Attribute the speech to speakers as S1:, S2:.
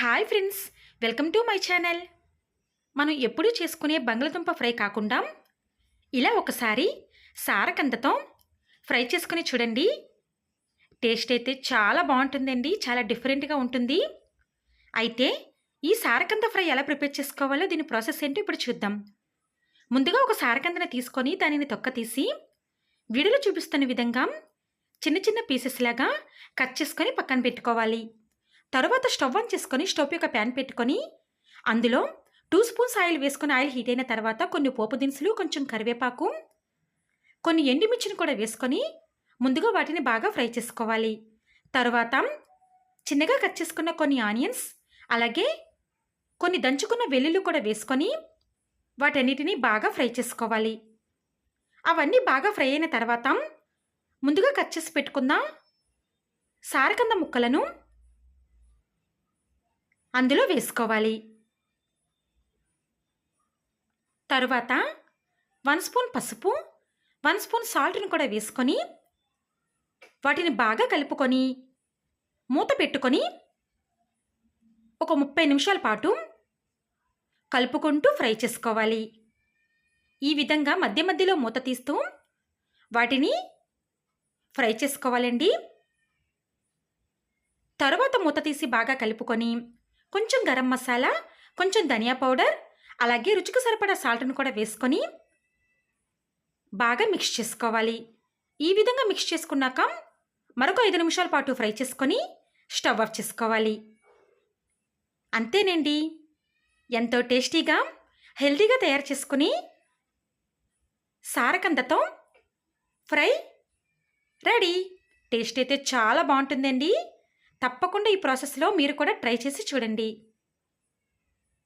S1: Hi friends welcome to my channel. మనం ఎప్పుడూ చేసుకునే బంగాళదుంప ఫ్రై కాకుండా ఇలా ఒకసారి సారకందతో ఫ్రై చేసుకుని చూడండి. టేస్ట్ అయితే చాలా బాగుంటుందండి చాలా డిఫరెంట్గా ఉంటుంది. అయితే ఈ సారకంద ఫ్రై ఎలా ప్రిపేర్ చేసుకోవాలో దీని ప్రాసెస్ ఏంటో ఇప్పుడు చూద్దాం. ముందుగా ఒక సారకందను తీసుకొని దానిని తొక్క తీసి వీడియోలో చూపిస్తున్న విధంగా చిన్న చిన్న పీసెస్ లాగా కట్ చేసుకొని పక్కన పెట్టుకోవాలి. తర్వాత స్టవ్ ఆన్ చేసుకొని స్టవ్ యొక్క ప్యాన్ పెట్టుకొని అందులో టూ స్పూన్స్ ఆయిల్ వేసుకుని ఆయిల్ హీట్ అయిన తర్వాత కొన్ని పోపు దినుసులు కొంచెం కరివేపాకు కొన్ని ఎండుమిర్చిని కూడా వేసుకొని ముందుగా వాటిని బాగా ఫ్రై చేసుకోవాలి. తర్వాత చిన్నగా కట్ చేసుకున్న కొన్ని ఆనియన్స్ అలాగే కొన్ని దంచుకున్న వెల్లుల్లి కూడా వేసుకొని వాటన్నిటిని బాగా ఫ్రై చేసుకోవాలి. అవన్నీ బాగా ఫ్రై అయిన తర్వాత ముందుగా కట్ చేసి పెట్టుకున్న సారకంద ముక్కలను అందులో వేసుకోవాలి. తరువాత వన్ స్పూన్ పసుపు వన్ స్పూన్ సాల్ట్ని కూడా వేసుకొని వాటిని బాగా కలుపుకొని మూత పెట్టుకొని ఒక ముప్పై నిమిషాల పాటు కలుపుకుంటూ ఫ్రై చేసుకోవాలి. ఈ విధంగా మధ్య మధ్యలో మూత తీస్తూ వాటిని ఫ్రై చేసుకోవాలండి. తర్వాత మూత తీసి బాగా కలుపుకొని కొంచెం గరం మసాలా కొంచెం ధనియా పౌడర్ అలాగే రుచికి సరిపడా సాల్ట్ను కూడా వేసుకొని బాగా మిక్స్ చేసుకోవాలి. ఈ విధంగా మిక్స్ చేసుకున్నాక మరొక ఐదు నిమిషాల పాటు ఫ్రై చేసుకొని స్టవ్ ఆఫ్ చేసుకోవాలి. అంతేనండి. ఎంతో టేస్టీగా హెల్తీగా తయారు చేసుకుని సారకందతో ఫ్రై రెడీ. టేస్ట్ అయితే చాలా బాగుంటుందండి. తప్పకుండా ఈ ప్రాసెస్లో మీరు కూడా ట్రై చేసి చూడండి.